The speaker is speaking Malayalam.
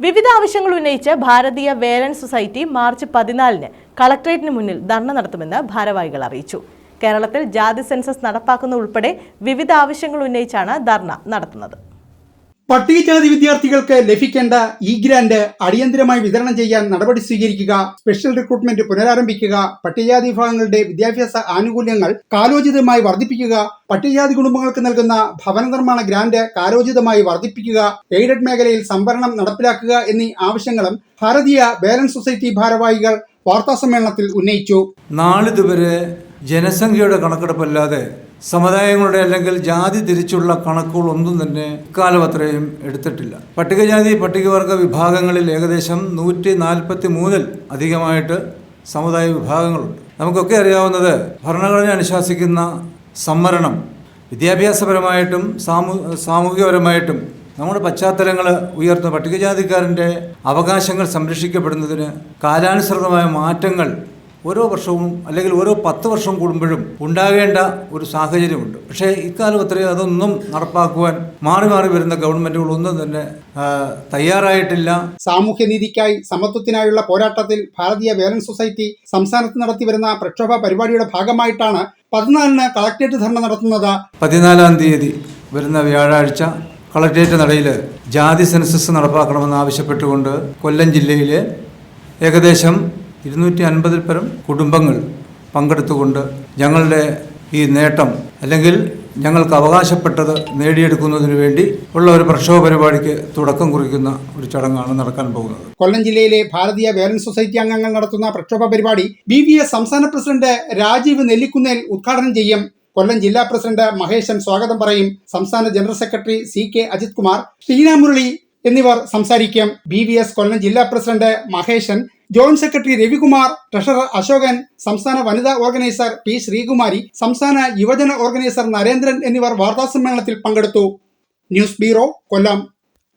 വിവിധ ആവശ്യങ്ങൾ ഉന്നയിച്ച് ഭാരതീയ വേലൻ സൊസൈറ്റി മാർച്ച് പതിനാലിന് കളക്ട്രേറ്റിന് മുന്നിൽ ധർണ നടത്തുമെന്ന് ഭാരവാഹികൾ അറിയിച്ചു. കേരളത്തിൽ ജാതി സെൻസസ് നടപ്പാക്കുന്ന ഉൾപ്പെടെ വിവിധ ആവശ്യങ്ങൾ ഉന്നയിച്ചാണ് ധർണ നടത്തുന്നത്. പട്ടികജാതി വിദ്യാർത്ഥികൾക്ക് ലഭിക്കേണ്ട ഇ ഗ്രാന്റ് അടിയന്തരമായി വിതരണം ചെയ്യാൻ നടപടി സ്വീകരിക്കുക സ്പെഷ്യൽ റിക്രൂട്ട്മെന്റ് പുനരാരംഭിക്കുക പട്ടികജാതി വിഭാഗങ്ങളുടെ വിദ്യാഭ്യാസ ആനുകൂല്യങ്ങൾ കാലോചിതമായി വർദ്ധിപ്പിക്കുക പട്ടികജാതി കുടുംബങ്ങൾക്ക് നൽകുന്ന ഭവന നിർമ്മാണ ഗ്രാന്റ് കാലോചിതമായി വർദ്ധിപ്പിക്കുക എയ്ഡഡ് മേഖലയിൽ സംവരണം നടപ്പിലാക്കുക എന്നീ ആവശ്യങ്ങളും ഭാരതീയ ബാലൻസ് സൊസൈറ്റി ഭാരവാഹികൾ വാർത്താ സമ്മേളനത്തിൽ ഉന്നയിച്ചു. നാളിതുവരെ ജനസംഖ്യയുടെ കണക്കെടുപ്പല്ലാതെ സമുദായങ്ങളുടെ അല്ലെങ്കിൽ ജാതി തിരിച്ചുള്ള കണക്കുകളൊന്നും തന്നെ ഇക്കാലം അത്രയും എടുത്തിട്ടില്ല. പട്ടികജാതി പട്ടികവർഗ വിഭാഗങ്ങളിൽ ഏകദേശം നൂറ്റി നാൽപ്പത്തി മൂന്നിൽ അധികമായിട്ട് സമുദായ വിഭാഗങ്ങളുണ്ട്. നമുക്കൊക്കെ അറിയാവുന്നത് ഭരണഘടന അനുശാസിക്കുന്ന സംവരണം വിദ്യാഭ്യാസപരമായിട്ടും സാമൂ സാമൂഹികപരമായിട്ടും നമ്മുടെ പശ്ചാത്തലങ്ങൾ ഉയർത്തുന്ന പട്ടികജാതിക്കാരന്റെ അവകാശങ്ങൾ സംരക്ഷിക്കപ്പെടുന്നതിന് കാലാനുസൃതമായ മാറ്റങ്ങൾ ഓരോ വർഷവും അല്ലെങ്കിൽ ഓരോ പത്ത് വർഷം കൂടുമ്പോഴും ഉണ്ടാകേണ്ട ഒരു സാഹചര്യമുണ്ട്. പക്ഷേ ഇക്കാലം അത്രയും അതൊന്നും നടപ്പാക്കുവാൻ മാറി മാറി വരുന്ന ഒന്നും തന്നെ തയ്യാറായിട്ടില്ല. സാമൂഹ്യനീതിക്കായി സമത്വത്തിനായുള്ള പോരാട്ടത്തിൽ ഭാരതീയ വേലൻസ് സൊസൈറ്റി സംസ്ഥാനത്ത് നടത്തിവരുന്ന പ്രക്ഷോഭ പരിപാടിയുടെ ഭാഗമായിട്ടാണ് പതിനാലിന് കളക്ടറേറ്റ് ധർണ നടത്തുന്നത്. പതിനാലാം തീയതി വരുന്ന വ്യാഴാഴ്ച കളക്ട്രേറ്റ് നടയിൽ ജാതി സെൻസസ് നടപ്പാക്കണമെന്ന് ആവശ്യപ്പെട്ടുകൊണ്ട് കൊല്ലം ജില്ലയിലെ ഏകദേശം ഇരുന്നൂറ്റി അൻപതിൽ പരം കുടുംബങ്ങൾ പങ്കെടുത്തുകൊണ്ട് ഞങ്ങളുടെ ഈ നേട്ടം അല്ലെങ്കിൽ ഞങ്ങൾക്ക് അവകാശപ്പെട്ടത് നേടിയെടുക്കുന്നതിന് വേണ്ടി ഉള്ള ഒരു പ്രക്ഷോഭ പരിപാടിക്ക് തുടക്കം കുറിക്കുന്ന ഒരു ചടങ്ങാണ് നടക്കാൻ പോകുന്നത്. കൊല്ലം ജില്ലയിലെ ഭാരതീയ വേലൻ സൊസൈറ്റി അംഗങ്ങൾ നടത്തുന്ന പ്രക്ഷോഭ പരിപാടി ബി ബി എസ് സംസ്ഥാന പ്രസിഡന്റ് രാജീവ് നെല്ലിക്കുന്നേൽ ഉദ്ഘാടനം ചെയ്യും. കൊല്ലം ജില്ലാ പ്രസിഡന്റ് മഹേശൻ സ്വാഗതം പറയും. സംസ്ഥാന general secretary C K Ajith Kumar Sheena Murali എന്നിവർ സംസാരിക്കും. ബി വി എസ് കൊല്ലം ജില്ലാ president Mahesan joint secretary Ravikumar treasurer Asokan സംസ്ഥാന വനിതാ ഓർഗനൈസർ പി ശ്രീകുമാരി സംസ്ഥാന യുവജന ഓർഗനൈസർ നരേന്ദ്രൻ എന്നിവർ വാർത്താസമ്മേളനത്തിൽ പങ്കെടുത്തു. News bureau Kollam.